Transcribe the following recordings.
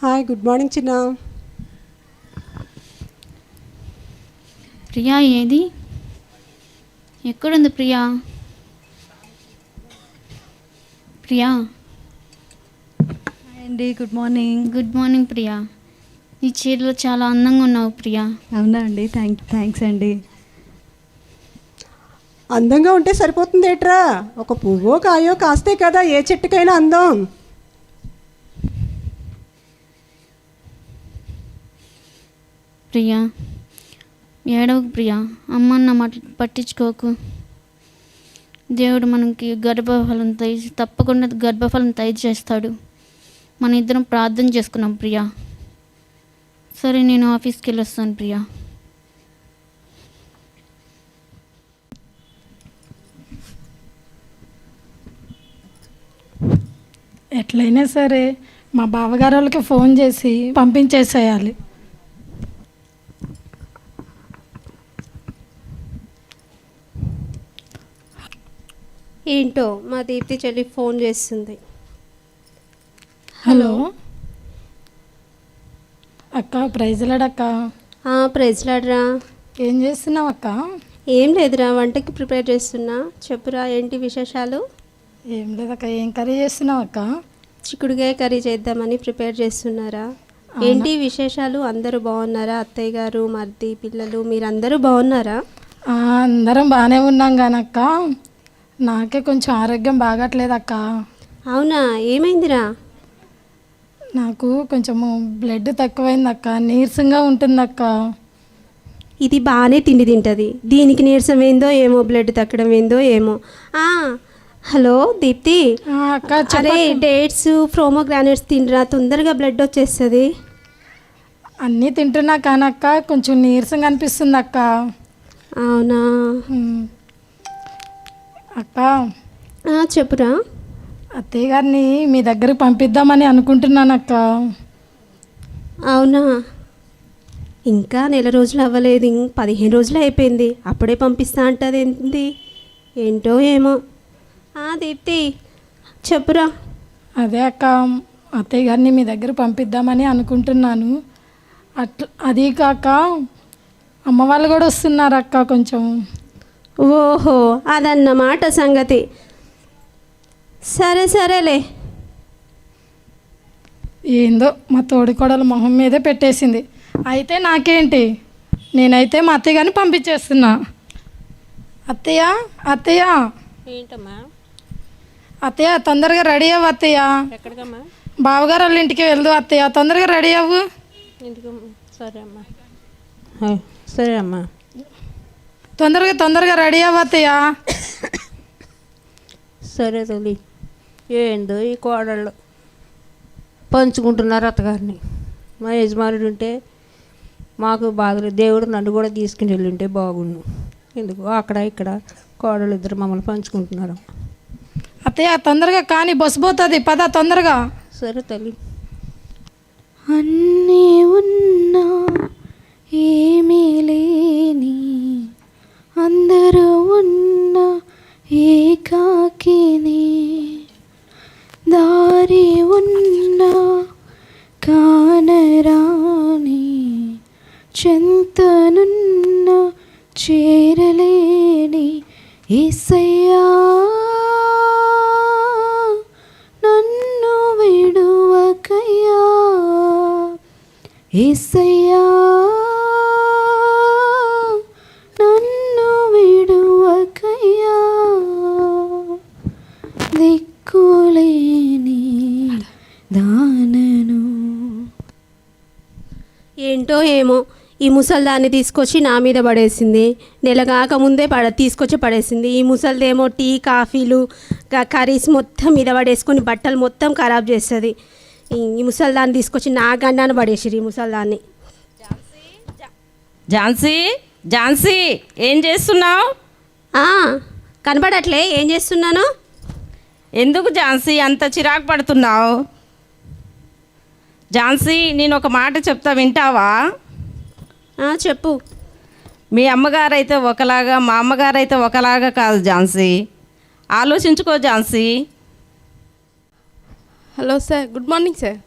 Hi good morning చిన్న ప్రియా ఏది? ఎక్కడుంది ప్రియా? ప్రియా? హాయ్ అండి good morning good morning Priya. ఈ చీరలో చాలా అందంగా ఉన్నావు ప్రియా. అవునా అండి థ్యాంక్ థ్యాంక్స్ అండి అందంగా ఉంటే సరిపోతుంది ఏట్రా? ఒక పువ్వో కాయో కాస్తే కదా ఏ చెట్టుకైనా అందం. ప్రియా ఏడవకు ప్రియా. అమ్మ నా మాట పట్టించుకోకు. దేవుడు మనకి గర్భఫలం తయ తప్పకుండా గర్భఫలం తయారు చేస్తాడు మన ఇద్దరం ప్రార్థన చేసుకున్నాం ప్రియా. సరే నేను ఆఫీస్కి వెళ్ళొస్తాను ప్రియా. ఎట్లయినా సరే మా బావగారు వాళ్ళకి ఫోన్ చేసి పంపించేసేయాలి. ఏంటో మా దీప్తి చెల్లి ఫోన్ చేస్తుంది. హలో. అక్క ప్రైజ్లాడక్క ఆ, ప్రెజ్లాడ్రా ఏం చేస్తున్నావు అక్క? ఏం లేదురా వంటకి ప్రిపేర్ చేస్తున్నా. చెప్పురా ఏంటి విశేషాలు? ఏం లేదక్క ఏం కర్రీ చేస్తున్నావు అక్క? చిక్కుడుగాయ కర్రీ చేద్దామని ప్రిపేర్ చేస్తున్నారా? ఏంటి విశేషాలు? అందరూ బాగున్నారా? అత్తయ్య గారు మర్ది పిల్లలు మీరందరూ బాగున్నారా? అందరం బాగానే ఉన్నాం కానక్క నాకే కొంచెం ఆరోగ్యం బాగట్లేదక్క అవునా? ఏమైందిరా? నాకు కొంచెము బ్లడ్ తక్కువైందక్క. నీరసంగా ఉంటుందక్క. ఇది బాగానే తిండి తింటుంది. దీనికి నీరసం ఏందో ఏమో బ్లడ్ తగ్గడం ఏందో ఏమో హలో దీప్తి. అక్క అరే. డేట్స్ ప్రోమోగ్రానేట్స్ తినరా? తొందరగా బ్లడ్ వచ్చేస్తుంది. అన్నీ తింటున్నా కానక్క కొంచెం నీరసంగా అనిపిస్తుంది అక్క అవునా. అక్క చెప్పురా. అత్తయ్య గారిని మీ దగ్గరికి పంపిద్దామని అనుకుంటున్నాను అక్క. అవునా? ఇంకా నెల రోజులు అవ్వలేదు పదిహేను రోజులు అయిపోయింది. అప్పుడే పంపిస్తా అంటది ఏంటి ఏంటో ఏమో. ఆ, దీప్తి చెప్పురా. అదే అక్క అత్తయ్య గారిని మీ దగ్గర పంపిద్దామని అనుకుంటున్నాను. అట్లా అది కాక అమ్మ వాళ్ళు కూడా వస్తున్నారు అక్క కొంచెం. ఓహో అదన్నమాట సంగతి. సరే సరేలే. ఏందో మా తోడికోడల మొహం మీదే పెట్టేసింది. అయితే నాకేంటి? నేనైతే మా అత్తయ్య గారిని పంపించేస్తున్నా. అత్తయ్య అత్తయ్య. ఏంటమ్మా? అత్తయ్య తొందరగా రెడీ అవ్వు అత్తయ్య. ఎక్కడికమ్మా? బావగారు వాళ్ళ ఇంటికి వెళ్దు అత్తయ్య తొందరగా రెడీ అవ్వు. సరే అమ్మా. సరే అమ్మా. తొందరగా తొందరగా రెడీ అవ్వు అత్తయ్య సరే తల్లి. ఏందో ఈ కోడళ్ళు. పంచుకుంటున్నారు అత్తగారిని. మా యజమానుడు ఉంటే మాకు బాధలు దేవుడు నన్ను కూడా తీసుకుని వెళ్ళుంటే బాగుండు. ఎందుకు? అక్కడ ఇక్కడ కోడలు ఇద్దరు మమ్మల్ని పంచుకుంటున్నారు. అత్తయ్య తొందరగా కానీ బస్సు పోతుంది. పద తొందరగా. సరే తల్లి. అన్నీ ఏంటో ఏమో. ఈ ముసల్దాన్ని తీసుకొచ్చి నా మీద పడేసింది. నెల కాకముందే పడ తీసుకొచ్చి పడేసింది. ఈ ముసల్దేమో టీ కాఫీలు కర్రీస్ మొత్తం మీద పడేసుకొని బట్టలు మొత్తం ఖరాబ్ చేస్తుంది. ఈ ముసల్దాన్ని తీసుకొచ్చి నా గండాన్ని పడేసిరు ఈ ముసల్దాన్ని. ఝాన్సీ ఝాన్సీ ఏం చేస్తున్నావు? ఆ, కనబడట్లే ఏం చేస్తున్నాను? ఎందుకు ఝాన్సీ అంత చిరాకు పడుతున్నావు? ఝాన్సీ నేను ఒక మాట చెప్తా వింటావా? చెప్పు. మీ అమ్మగారు అయితే ఒకలాగా మా అమ్మగారు అయితే ఒకలాగా కాదు ఝాన్సీ. ఆలోచించుకో Jhansi. Hello sir good morning sir.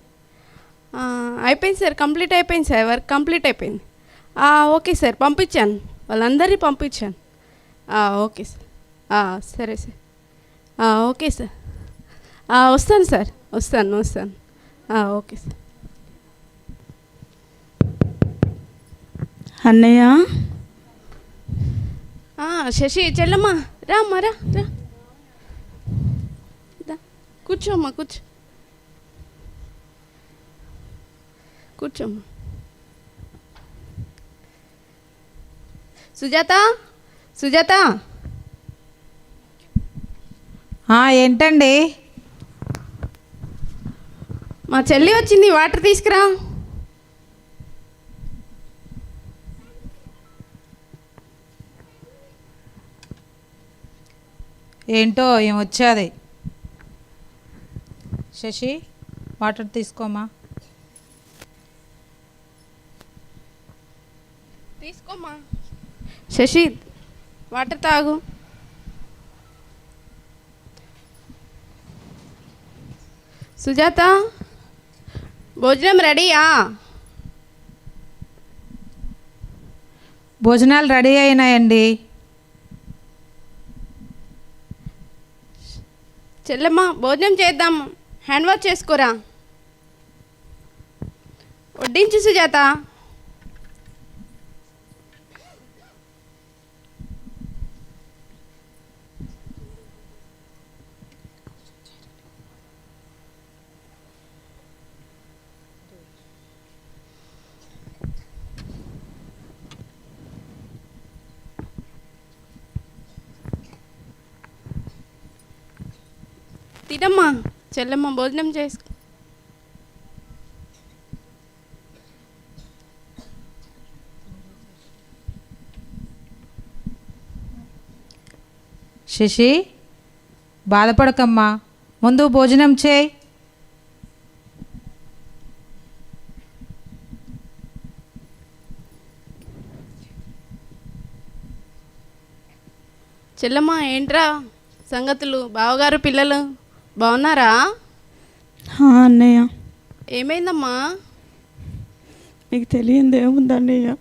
అయిపోయింది సార్ కంప్లీట్ అయిపోయింది సార్ వర్క్ కంప్లీట్ అయిపోయింది. ఓకే సార్ పంపించాను. వాళ్ళందరినీ పంపించాను. Okay sir. సరే సార్. Okay sir. వస్తాను సార్ వస్తాను వస్తాను. Okay sir. అన్నయ్య? శశి చెల్లమ్మ రా అమ్మా రా. రా కూర్చోమ్మా కూర్చో. కూర్చోమ్మా. సుజాత సుజాత. ఏంటండి? మా చెల్లి వచ్చింది వాటర్ తీసుకురా. ఏంటో ఏం వచ్చేది? శశి వాటర్ తీసుకోమా? తీసుకోమ్మా శశి వాటర్ తాగు. సుజాత భోజనం రెడీయా? భోజనాలు రెడీ అయినాయండి. చెల్లమ్మ భోజనం చేద్దాం. హ్యాండ్ వాష్ చేసుకోరా. వడ్డించు సుజాత. తినమ్మా చెల్లెమ్మ భోజనం చేసుకో శశి బాధపడకమ్మా ముందు భోజనం చేయి. చెల్లమ్మ ఏంట్రా సంగతులు? బావగారు పిల్లలు? బాగున్నారా? అన్నయ్య. ఏమైందమ్మా? మీకు తెలియంది ఏముంది అన్నయ్య.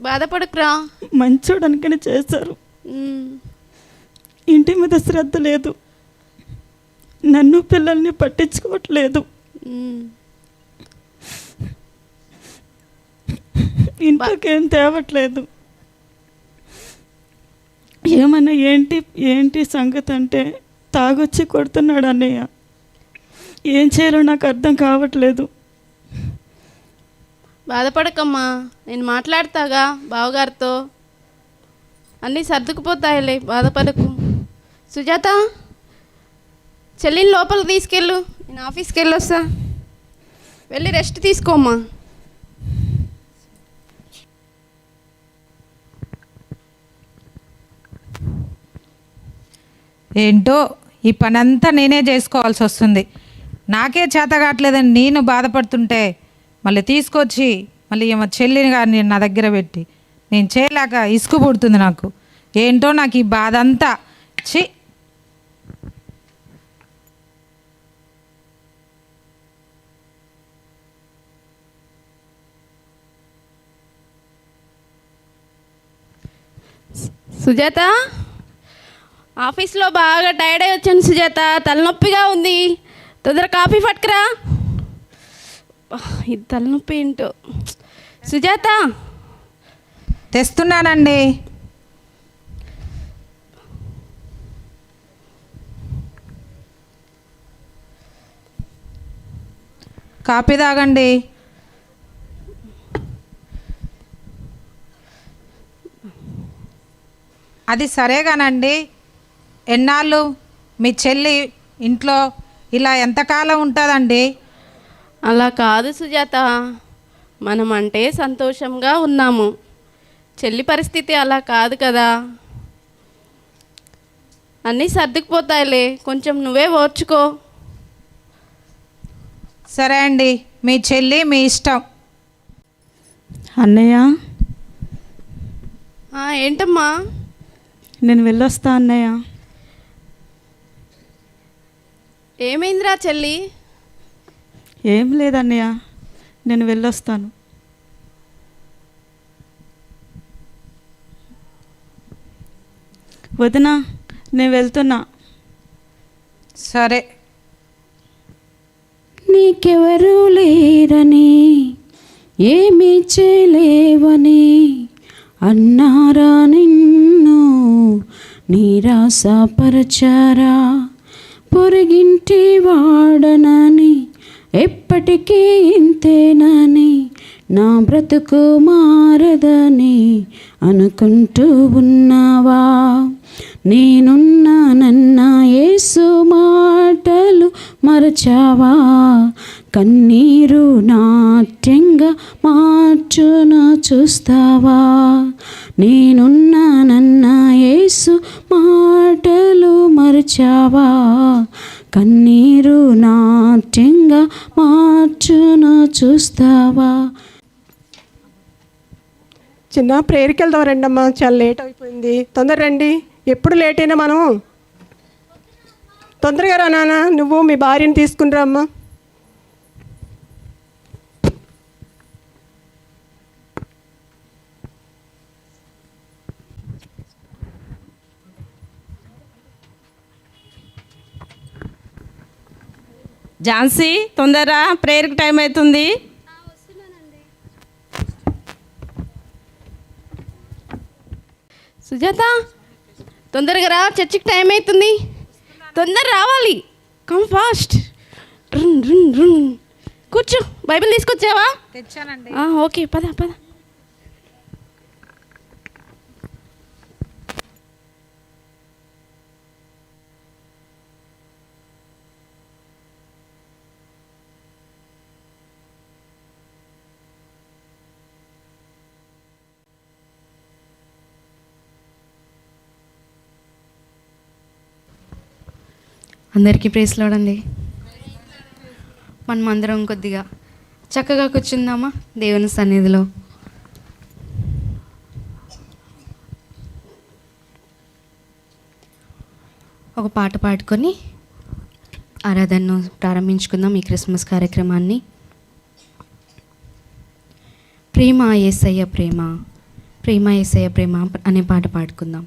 బాధపడకురా. మంచోడు అనుకుని చేశారు. ఇంటి మీద శ్రద్ధ లేదు. నన్ను పిల్లల్ని పట్టించుకోవట్లేదు. ఇంట్లోకి ఏం తేవట్లేదు. ఏమన్నా ఏంటి ఏంటి సంగతి అంటే తాగొచ్చి కొడుతున్నాడు అన్నయ్య. ఏం చేయాలో నాకు అర్థం కావట్లేదు. బాధపడకమ్మా నేను మాట్లాడతాగా బావగారితో. అన్నీ సర్దుకుపోతాయిలే బాధపడకు. సుజాత చెల్లిని లోపలికి తీసుకెళ్ళు నేను ఆఫీస్కి వెళ్ళొస్తా. వెళ్ళి రెస్ట్ తీసుకోమ్మా. ఏంటో ఈ పని అంతా నేనే చేసుకోవాల్సి వస్తుంది. నాకే చేత కావట్లేదని నేను బాధపడుతుంటే మళ్ళీ తీసుకొచ్చి మళ్ళీ మా చెల్లిని కానీ నా దగ్గర పెట్టి నేను చేయలేక ఇసుకు పుడుతుంది నాకు. ఏంటో నాకు ఈ బాధ అంతా చి సుజాత? ఆఫీస్లో బాగా టైర్డ్ అయి వచ్చాను సుజాత. తలనొప్పిగా ఉంది. తొందర కాఫీ పట్టుకురా. ఇది తలనొప్పి ఏంటో. సుజాత. తెస్తున్నానండి. కాపీ తాగండి. అది సరేగానండి. ఎన్నాళ్ళు మీ చెల్లి ఇంట్లో ఇలా ఎంతకాలం ఉంటుందండి? అలా కాదు సుజాత. మనం అంటే సంతోషంగా ఉన్నాము. చెల్లి పరిస్థితి అలా కాదు కదా. అన్నీ సర్దుకుపోతాయిలే. కొంచెం నువ్వే ఓర్చుకో. సరే అండి. మీ చెల్లి మీ ఇష్టం. అన్నయ్య? ఆ, ఏంటమ్మా? నేను వెళ్ళొస్తా అన్నయ్య. ఏమైందిరా చెల్లి? ఏం లేదన్నయ్య నేను వెళ్ళొస్తాను. వదినా నేను వెళ్తున్నా. సరే. నీకెవరూ లేరని ఏమీ చేయలేవని అన్నారా నిన్ను నిరాశపరచారా? పొరిగింటి వాడనని ఎప్పటికీ ఇంతేనని నా బ్రతుకు మారదని అనుకుంటూ ఉన్నావా? నేనున్నానన్న యేసు మాటలు మరచావా? కన్నీరు నాట్యంగా మార్చును చూస్తావా? నేనున్నానన్న యేసు మాటలు మరచావా? కన్నీరు నాట్యంగా మార్చును చూస్తావా? చిన్న ప్రేయర్కి వెళ్దాం రండి అమ్మా చాలా లేట్ అయిపోయింది. తొందర రండి. ఎప్పుడు లేట్ అయినా మనం. తొందరగా రా నాన్న నువ్వు మీ భార్యని తీసుకుని రా అమ్మా. ఝాన్సీ తొందర ప్రేయర్కి టైం అవుతుంది. సుజాత తొందరగా రా చర్చికి టైం అవుతుంది. తొందర రావాలి. Come fast run run run. కూర్చో బైబిల్ తీసుకొచ్చావా? తెచ్చానండి. ఆ, ఓకే పద పద. అందరికీ ప్రేస్లోడండి మనం అందరం కొద్దిగా చక్కగా కూర్చుందామా? దేవుని సన్నిధిలో. ఒక పాట పాడుకొని ఆరాధనను ప్రారంభించుకుందాం ఈ క్రిస్మస్ కార్యక్రమాన్ని. ప్రేమ ఏసయ్య ప్రేమ ప్రేమ ఏసయ్య ప్రేమ అనే పాట పాడుకుందాం.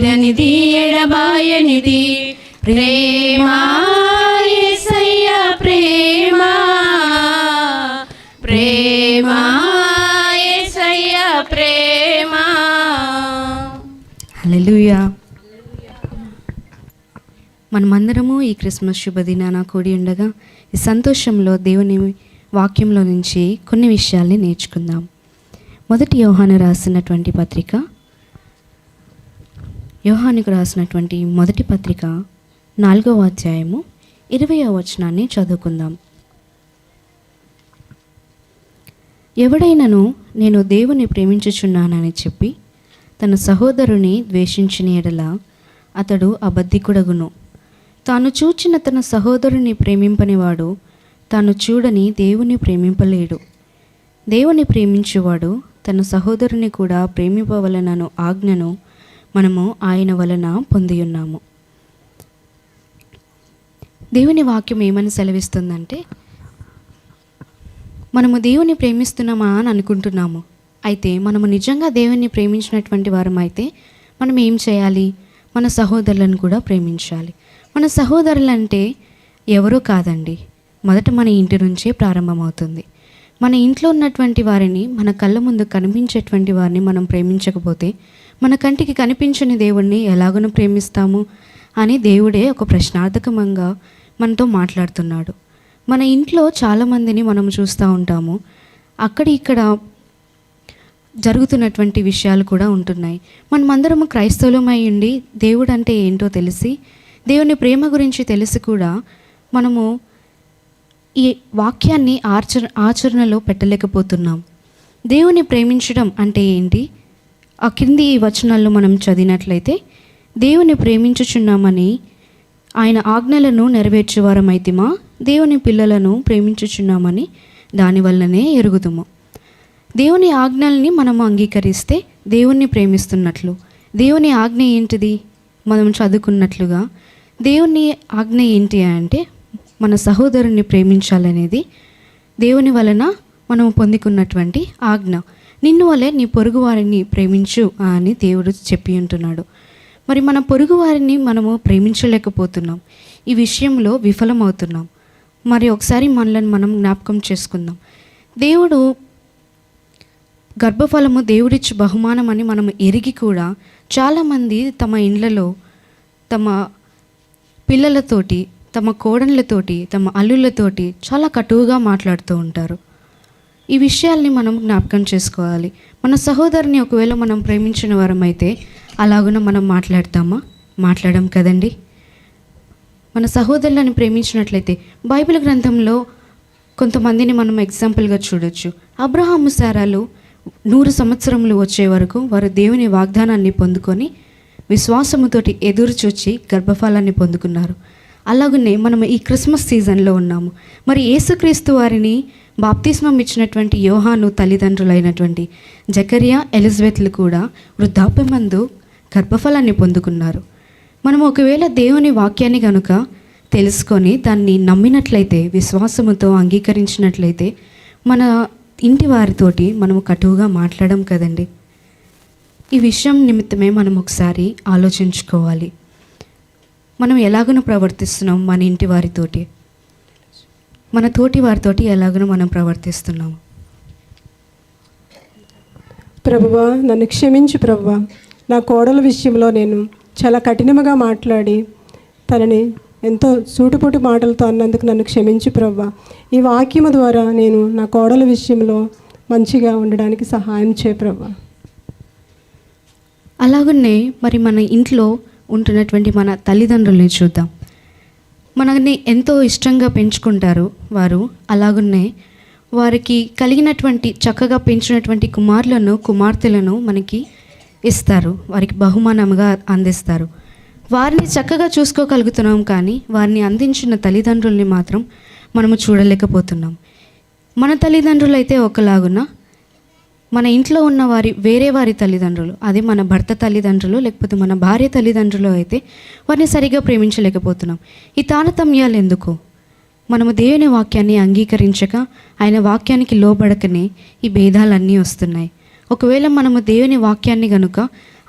వీడనిది ఎడబాయనిది. ప్రేమ యేసయ్య ప్రేమ. ప్రేమ యేసయ్య ప్రేమ. హల్లెలూయా. మనమందరము ఈ క్రిస్మస్ శుభదినాన కూడి ఉండగా ఈ సంతోషంలో దేవుని వాక్యంలో నుంచి కొన్ని విషయాల్ని నేర్చుకుందాం. మొదటి యోహాను రాసినటువంటి పత్రిక యోహానికి రాసినటువంటి మొదటి పత్రిక నాలుగవ అధ్యాయము ఇరవయవ వచనాన్ని చదువుకుందాం. ఎవడైనను నేను దేవుని ప్రేమించుచున్నానని చెప్పి తన సహోదరుని ద్వేషించిన ఎడల అతడు అబద్ధికుడగును. తాను చూచిన తన సహోదరుని ప్రేమింపనివాడు తాను చూడని దేవుని ప్రేమింపలేడు. దేవుని ప్రేమించువాడు తన సహోదరుని కూడా ప్రేమింపవలనను ఆజ్ఞను మనము ఆయన వలన పొంది ఉన్నాము దేవుని వాక్యం ఏమని సెలవిస్తుందంటే మనము దేవుని ప్రేమిస్తున్నామా అని అనుకుంటున్నాము. అయితే మనము నిజంగా దేవుని ప్రేమించినటువంటి వారం అయితే మనం ఏం చేయాలి? మన సహోదరులను కూడా ప్రేమించాలి. మన సహోదరులు అంటే ఎవరో కాదండి. మొదట మన ఇంటి నుంచే ప్రారంభమవుతుంది. మన ఇంట్లో ఉన్నటువంటి వారిని మన కళ్ళ ముందు కనిపించేటువంటి వారిని మనం ప్రేమించకపోతే మన కంటికి కనిపించని దేవుణ్ణి ఎలాగను ప్రేమిస్తాము అని దేవుడే ఒక ప్రశ్నార్థకమంగా మనతో మాట్లాడుతున్నాడు. మన ఇంట్లో చాలామందిని మనం చూస్తూ ఉంటాము. అక్కడ ఇక్కడ జరుగుతున్నటువంటి విషయాలు కూడా ఉంటున్నాయి. మనమందరము క్రైస్తవులమై ఉండి దేవుడు అంటే ఏంటో తెలిసి దేవుని ప్రేమ గురించి తెలిసి కూడా మనము ఈ వాక్యాన్ని ఆచర ఆచరణలో పెట్టలేకపోతున్నాం. దేవుని ప్రేమించడం అంటే ఏంటి? ఆ కింది ఈ వచనాల్లో మనం చదివినట్లయితే దేవుని ప్రేమించుచున్నామని ఆయన ఆజ్ఞలను నెరవేర్చేవారమైతిమా? దేవుని పిల్లలను ప్రేమించుచున్నామని దానివల్లనే ఎరుగుదుము. దేవుని ఆజ్ఞల్ని మనం అంగీకరిస్తే దేవుణ్ణి ప్రేమిస్తున్నట్లు. దేవుని ఆజ్ఞ ఏంటిది? మనం చదువుకున్నట్లుగా దేవుని ఆజ్ఞ ఏంటి అంటే మన సహోదరుని ప్రేమించాలనేది దేవుని వలన మనం పొందుకున్నటువంటి ఆజ్ఞ. నిన్ను వలె నీ పొరుగు వారిని ప్రేమించు అని దేవుడు చెప్పి ఉంటున్నాడు. మరి మన పొరుగు వారిని మనము ప్రేమించలేకపోతున్నాం. ఈ విషయంలో విఫలమవుతున్నాం. మరి ఒకసారి మనలను మనం జ్ఞాపకం చేసుకుందాం. దేవుడు గర్భఫలము దేవుడిచ్చు బహుమానం అని మనం ఎరిగి కూడా చాలామంది తమ ఇండ్లలో తమ పిల్లలతోటి తమ కోడళ్ళతోటి తమ అల్లుళ్ళతోటి చాలా కటువుగా మాట్లాడుతూ ఉంటారు. ఈ విషయాల్ని మనం జ్ఞాపకం చేసుకోవాలి. మన సహోదరుని ఒకవేళ మనం ప్రేమించిన వారమైతే అలాగున మనం మాట్లాడతామా? మాట్లాడడం కదండి. మన సహోదరులను ప్రేమించినట్లయితే బైబిల్ గ్రంథంలో కొంతమందిని మనం ఎగ్జాంపుల్గా చూడొచ్చు. అబ్రహాము సారాలు నూరు సంవత్సరములు వచ్చే వరకు వారు దేవుని వాగ్దానాన్ని పొందుకొని విశ్వాసముతోటి ఎదురు చూచి గర్భఫలాన్ని పొందుకున్నారు. అలాగనే మనం ఈ క్రిస్మస్ సీజన్లో ఉన్నాము. మరి యేసుక్రీస్తు వారిని బాప్తిస్మం ఇచ్చినటువంటి యోహాను తల్లిదండ్రులైనటువంటి జకరియా ఎలిజబెత్లు కూడా వృద్ధాప్యమందు గర్భఫలాన్ని పొందుకున్నారు. మనం ఒకవేళ దేవుని వాక్యాన్ని కనుక తెలుసుకొని దాన్ని నమ్మినట్లయితే విశ్వాసముతో అంగీకరించినట్లయితే మన ఇంటి వారితోటి మనం కటువుగా మాట్లాడడం కదండి. ఈ విషయం నిమిత్తమే మనం ఒకసారి ఆలోచించుకోవాలి. మనం ఎలాగనో ప్రవర్తిస్తున్నాం మన ఇంటి వారితోటి? మన తోటి వారితోటి ఎలాగనో మనం ప్రవర్తిస్తున్నాము. ప్రభువా నన్ను క్షమించు ప్రభువా. నా కోడల విషయంలో నేను చాలా కఠినముగా మాట్లాడి తనని ఎంతో సూటుపుటు మాటలతో అన్నందుకు నన్ను క్షమించు ప్రభువా. ఈ వాక్యము ద్వారా నేను నా కోడల విషయంలో మంచిగా ఉండడానికి సహాయం చే ప్రభువా. అలాగనే మరి మన ఇంట్లో ఉంటున్నటువంటి మన తల్లిదండ్రుల్ని చూద్దాం. మనల్ని ఎంతో ఇష్టంగా పెంచుకుంటారు వారు. అలాగున్నే వారికి కలిగినటువంటి చక్కగా పెంచినటువంటి కుమారులను కుమార్తెలను మనకి ఇస్తారు. వారికి బహుమానంగా అందిస్తారు. వారిని చక్కగా చూసుకోగలుగుతున్నాం కానీ వారిని అందించిన తల్లిదండ్రుల్ని మాత్రం మనము చూడలేకపోతున్నాం. మన తల్లిదండ్రులు అయితే ఒకలాగున్నా మన ఇంట్లో ఉన్న వారి వేరే వారి తల్లిదండ్రులు అది మన భర్త తల్లిదండ్రులు లేకపోతే మన భార్య తల్లిదండ్రులు అయితే వారిని సరిగా ప్రేమించలేకపోతున్నాం. ఈ తారతమ్యాలు ఎందుకు? మనము దేవుని వాక్యాన్ని అంగీకరించక ఆయన వాక్యానికి లోబడకనే ఈ భేదాలన్నీ వస్తున్నాయి. ఒకవేళ మనము దేవుని వాక్యాన్ని గనుక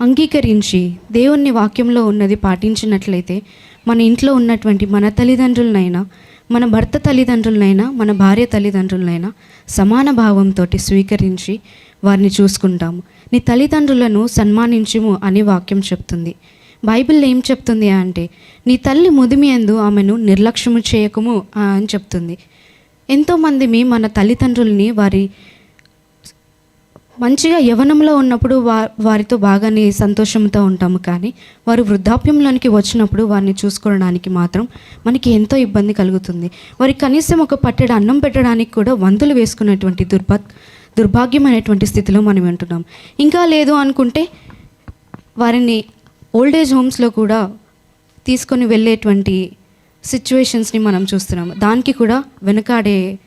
అంగీకరించి దేవుని వాక్యంలో ఉన్నది పాటించినట్లయితే మన ఇంట్లో ఉన్నటువంటి మన తల్లిదండ్రులనైనా మన భర్త తల్లిదండ్రులనైనా మన భార్య తల్లిదండ్రులనైనా సమాన భావంతో స్వీకరించి వారిని చూసుకుంటాము. నీ తల్లిదండ్రులను సన్మానించుము అని వాక్యం చెప్తుంది. బైబిల్ ఏం చెప్తుంది అంటే నీ తల్లి ముదిమి ఎందు ఆమెను నిర్లక్ష్యము చేయకము అని చెప్తుంది. ఎంతోమంది మన తల్లిదండ్రుల్ని వారి మంచిగా యవనంలో ఉన్నప్పుడు వా వారితో బాగానే సంతోషంతో ఉంటాము కానీ వారు వృద్ధాప్యంలోనికి వచ్చినప్పుడు వారిని చూసుకోవడానికి మాత్రం మనకి ఎంతో ఇబ్బంది కలుగుతుంది. వారికి కనీసం ఒక పట్టెడు అన్నం పెట్టడానికి కూడా వంతులు వేసుకునేటువంటి దుర్భ దుర్భాగ్యమైనటువంటి స్థితిలో మనం ఉంటున్నాం. ఇంకా లేదు అనుకుంటే వారిని ఓల్డ్ ఏజ్ హోమ్స్లో కూడా తీసుకొని వెళ్ళేటువంటి సిచ్యువేషన్స్ని మనం చూస్తున్నాం. దానికి కూడా వెనుకాడే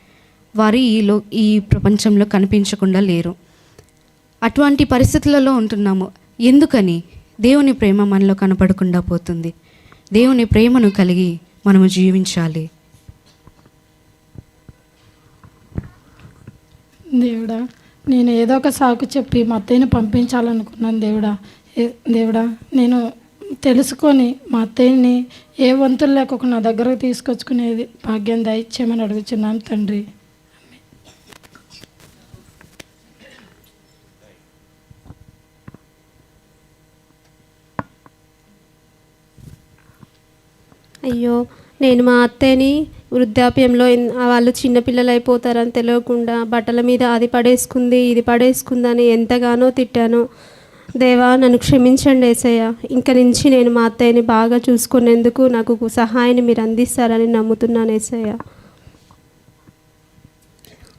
వారు ఈలో ఈ ప్రపంచంలో కనిపించకుండా లేరు. అటువంటి పరిస్థితులలో ఉంటున్నాము. ఎందుకని? దేవుని ప్రేమ మనలో కనపడకుండా పోతుంది. దేవుని ప్రేమను కలిగి మనము జీవించాలి. దేవుడా నేను ఏదో ఒక సాకు చెప్పి మా అత్తయ్యని పంపించాలనుకున్నాను దేవుడా. దేవుడా నేను తెలుసుకొని మా అత్తయ్యని ఏ వంతులు లేకుండా నా దగ్గరకు తీసుకొచ్చుకునేది భాగ్యం దయచేయమని అడుగుచున్నాను తండ్రి. అయ్యో నేను మా అత్తయ్యని వృద్ధాప్యంలో వాళ్ళు చిన్నపిల్లలు అయిపోతారని తెలియకుండా బట్టల మీద అది పడేసుకుంది ఇది పడేసుకుందని ఎంతగానో తిట్టాను. దేవా నన్ను క్షమించండి ఏసయ్య. ఇంక నుంచి నేను మా అత్తయ్యని బాగా చూసుకునేందుకు నాకు సహాయాన్ని మీరు అందిస్తారని నమ్ముతున్నాను ఏసయ్య.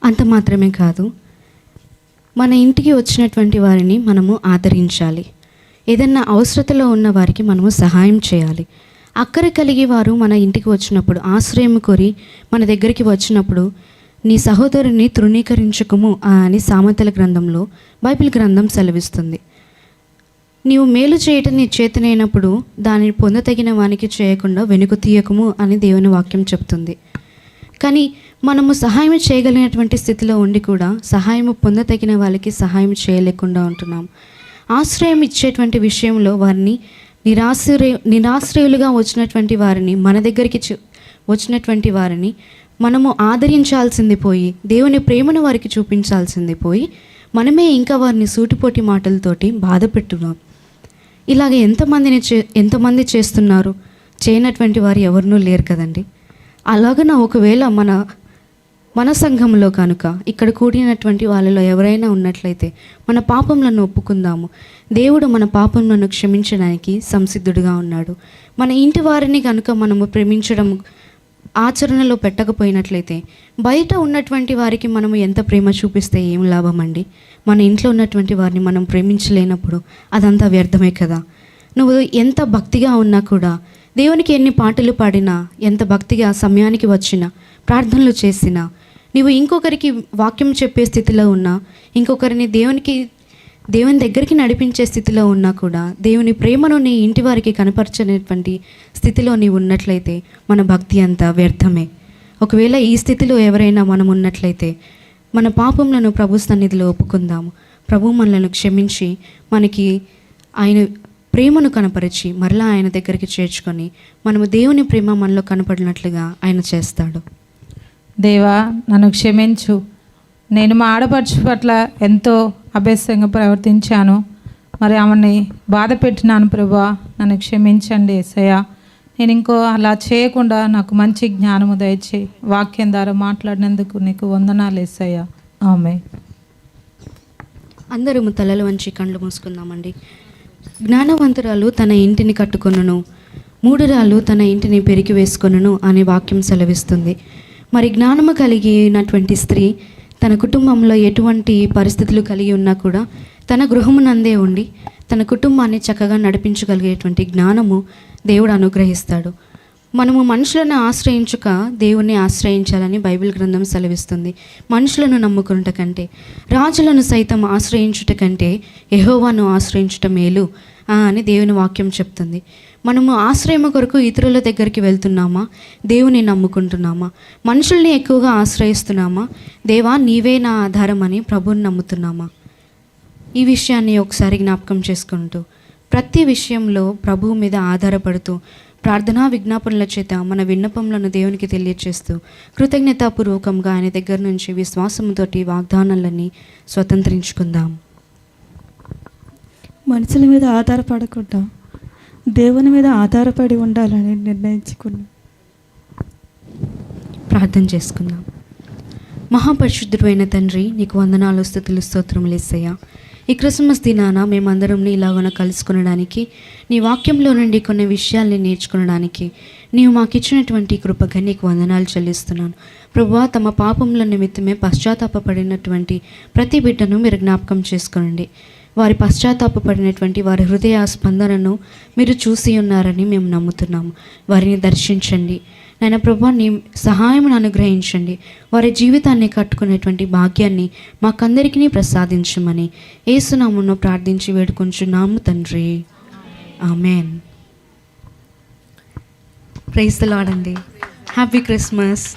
అంత మాత్రమే కాదు మన ఇంటికి వచ్చినటువంటి వారిని మనము ఆదరించాలి. ఏదన్నా అవసరతలో ఉన్న వారికి మనము సహాయం చేయాలి. అక్కర కలిగి వారు మన ఇంటికి వచ్చినప్పుడు ఆశ్రయం కోరి మన దగ్గరికి వచ్చినప్పుడు నీ సహోదరుని తృణీకరించకము అని సామెతల గ్రంథంలో బైబిల్ గ్రంథం సెలవిస్తుంది. నీవు మేలు చేయటం నీ చేతనైనప్పుడు దానిని పొందతగిన వానికి చేయకుండా వెనుక తీయకము అని దేవుని వాక్యం చెప్తుంది. కానీ మనము సహాయం చేయగలిగినటువంటి స్థితిలో ఉండి కూడా సహాయం పొందతగిన వాళ్ళకి సహాయం చేయలేకుండా ఉంటున్నాం. ఆశ్రయం ఇచ్చేటువంటి విషయంలో వారిని నిరాశ్రయ నిరాశ్రయులుగా వచ్చినటువంటి వారిని మన దగ్గరికి వచ్చినటువంటి వారిని మనము ఆదరించాల్సింది పోయి దేవుని ప్రేమను వారికి చూపించాల్సింది పోయి మనమే ఇంకా వారిని సూటిపోటి మాటలతోటి బాధ పెట్టున్నాం ఇలాగ ఎంతమందిని చే ఎంతమంది చేస్తున్నారు? చేయనటువంటి వారు ఎవరినూ లేరు కదండి. అలాగన ఒకవేళ మన మన సంఘంలో కనుక ఇక్కడ కూడినటువంటి వాళ్ళలో ఎవరైనా ఉన్నట్లయితే మన పాపములను ఒప్పుకుందాము. దేవుడు మన పాపములను క్షమించడానికి సంసిద్ధుడుగా ఉన్నాడు. మన ఇంటి వారిని కనుక మనము ప్రేమించడం ఆచరణలో పెట్టకపోయినట్లయితే బయట ఉన్నటువంటి వారికి మనము ఎంత ప్రేమ చూపిస్తే ఏం లాభం అండి మన ఇంట్లో ఉన్నటువంటి వారిని మనం ప్రేమించలేనప్పుడు అదంతా వ్యర్థమే కదా. నువ్వు ఎంత భక్తిగా ఉన్నా కూడా దేవునికి ఎన్ని పాటలు పాడినా ఎంత భక్తిగా సమయానికి వచ్చినా ప్రార్థనలు చేసినా నీవు ఇంకొకరికి వాక్యం చెప్పే స్థితిలో ఉన్నా ఇంకొకరిని దేవునికి దేవుని దగ్గరికి నడిపించే స్థితిలో ఉన్నా కూడా దేవుని ప్రేమను నీ ఇంటి వారికి కనపరచనేటువంటి స్థితిలో నీవు ఉన్నట్లయితే మన భక్తి అంతా వ్యర్థమే. ఒకవేళ ఈ స్థితిలో ఎవరైనా మనం ఉన్నట్లయితే మన పాపములను ప్రభు సన్నిధిలో ఒప్పుకుందాము. ప్రభు మనలను క్షమించి మనకి ఆయన ప్రేమను కనపరిచి మరలా ఆయన దగ్గరికి చేర్చుకొని మనము దేవుని ప్రేమ మనలో కనపడినట్లుగా ఆయన చేస్తాడు. దేవా నన్ను క్షమించు. నేను మా ఆడపడుచు పట్ల ఎంతో అభ్యసంగా ప్రవర్తించాను. మరి ఆమెని బాధ పెట్టినాను ప్రభా నన్ను క్షమించండి ఏసయ్య. నేను ఇంకో అలా చేయకుండా నాకు మంచి జ్ఞానము దయచే వాక్యం ద్వారా మాట్లాడినందుకు నీకు వందనాలు ఏసయ్య. ఆమె అందరము తలలు వంచి కళ్ళు మూసుకుందామండి. జ్ఞానవంతురాలు తన ఇంటిని కట్టుకొనును. మూడురాలు తన ఇంటిని పెరిగి వేసుకొనును అనే వాక్యం సెలవిస్తుంది. మరి జ్ఞానము కలిగినటువంటి స్త్రీ తన కుటుంబంలో ఎటువంటి పరిస్థితులు కలిగి ఉన్నా కూడా తన గృహమునందే ఉండి తన కుటుంబాన్ని చక్కగా నడిపించగలిగేటువంటి జ్ఞానము దేవుడు అనుగ్రహిస్తాడు. మనము మనుషులను ఆశ్రయించుక దేవుణ్ణి ఆశ్రయించాలని బైబిల్ గ్రంథం సెలవిస్తుంది. మనుషులను నమ్ముకున్నట కంటే రాజులను సైతం ఆశ్రయించుట కంటే ఎహోవాను ఆశ్రయించుట మేలు అని దేవుని వాక్యం చెప్తుంది. మనము ఆశ్రయం కొరకు ఇతరుల దగ్గరికి వెళ్తున్నామా? దేవుని నమ్ముకుంటున్నామా? మనుషుల్ని ఎక్కువగా ఆశ్రయిస్తున్నామా? దేవా నీవే నా ఆధారం అని ప్రభుని నమ్ముతున్నామా? ఈ విషయాన్ని ఒకసారి జ్ఞాపకం చేసుకుంటూ ప్రతి విషయంలో ప్రభువు మీద ఆధారపడుతూ ప్రార్థనా విజ్ఞాపనల చేత మన విన్నపములను దేవునికి తెలియచేస్తూ కృతజ్ఞతాపూర్వకంగా ఆయన దగ్గర నుంచి విశ్వాసంతోటి వాగ్దానాలన్నీ స్వతంత్రించుకుందాం. మనుషుల మీద ఆధారపడకుండా దేవుని మీద ఆధారపడి ఉండాలని నిర్ణయించుకున్నాను ప్రార్థన చేసుకుందాం. మహాపరిశుద్ధుడైన తండ్రి నీకు వందనాలు స్థుతులు స్తోత్రములు ఈ క్రిస్మస్ దినాన మేమందరం ఇలాగన కలుసుకునడానికి నీ వాక్యంలో నుండి కొన్ని విషయాల్ని నేర్చుకునడానికి నీవు మాకు ఇచ్చినటువంటి కృపగా నీకు వందనాలు చెల్లిస్తున్నాను. ప్రభు తమ పాపముల నిమిత్తమే పశ్చాత్తాపడినటువంటి ప్రతి బిడ్డను మీరు జ్ఞాపకం చేసుకోనండి. వారి పశ్చాత్తాపడినటువంటి వారి హృదయ స్పందనను మీరు చూసి ఉన్నారని మేము నమ్ముతున్నాము. వారిని దర్శించండి. నాయన ప్రభా నీ సహాయం అనుగ్రహించండి. వారి జీవితాన్ని కట్టుకునేటువంటి భాగ్యాన్ని మాకందరికీ ప్రసాదించమని ఏసునామును ప్రార్థించి వేడుకొంచున్నాము తండ్రి. ఆమెన్. ప్రైజ్ లాడండి హ్యాపీ క్రిస్మస్.